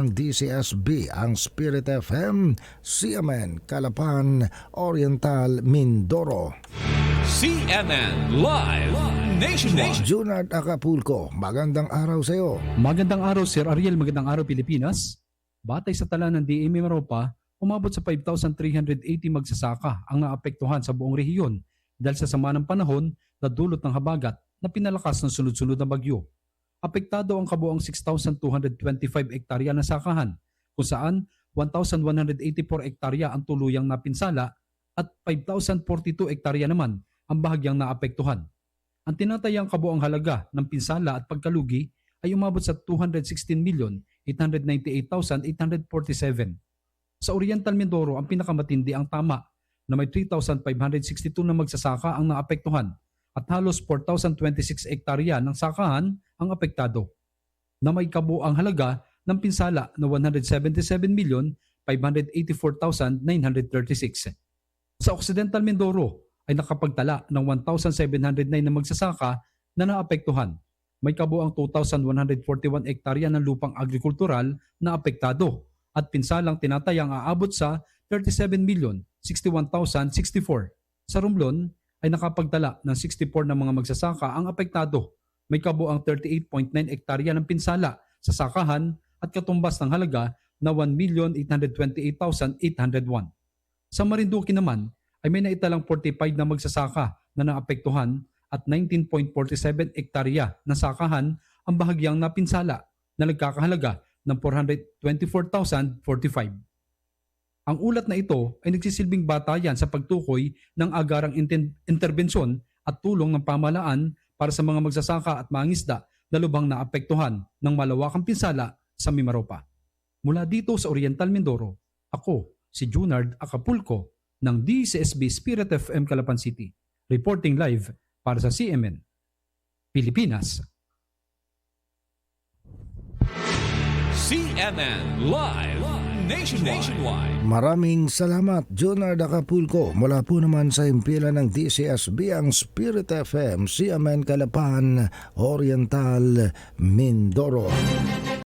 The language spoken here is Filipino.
ng DCSB ang Spirit FM, CMN, Calapan, Oriental, Mindoro. CNN Live Nationwide. Junard Acapulco, magandang araw sa iyo. Magandang araw Sir Ariel, magandang araw Pilipinas. Batay sa tala ng DMA Maropa, umabot sa 5,380 magsasaka ang naapektuhan sa buong rehiyon dahil sa sama ng panahon na dulot ng habagat na pinalakas ng sunod-sunod na bagyo. Apektado ang kabuang 6,225 ektarya ng sakahan, kung saan 1,184 ektarya ang tuluyang napinsala at 5,042 ektarya naman ang bahagyang naapektuhan. Ang tinatayang kabuang halaga ng pinsala at pagkalugi ay umabot sa 216,898,847. Sa Oriental Mindoro, ang pinakamatindi ang tama na may 3,562 na magsasaka ang naapektuhan at halos 4,026 ektarya ng sakahan ang apektado na may kabuang halaga ng pinsala na 177,584,936. Sa Occidental Mindoro ay nakapagtala ng 1,709 na magsasaka na naapektuhan. May kabuang 2,141 ektarya ng lupang agrikultural na apektado at pinsalang tinatayang aabot sa 37,061,064. Sa Romblon ay nakapagtala ng 64 na mga magsasaka ang apektado. May kabuang 38.9 ektarya ng pinsala sa sakahan at katumbas ng halaga na 1,828,801. Sa Marinduque naman ay may naitalang 45 na magsasaka na naapektuhan at 19.47 ektarya na sakahan ang bahagyang napinsala na nagkakahalaga ng 424,045. Ang ulat na ito ay nagsisilbing batayan sa pagtukoy ng agarang inten- interbensyon at tulong ng pamalaan para sa mga magsasaka at mangisda na lubhang naapektuhan ng malawakang pinsala sa Mimaropa. Mula dito sa Oriental Mindoro, ako si Junard Acapulco ng DCSB Spirit FM Calapan City, reporting live para sa CMN. Pilipinas. CNN Live Nationwide. Maraming salamat, Junard Acapulco. Mula po naman sa impila ng DCSB ang Spirit FM, CMN, Calapan, Oriental, Mindoro.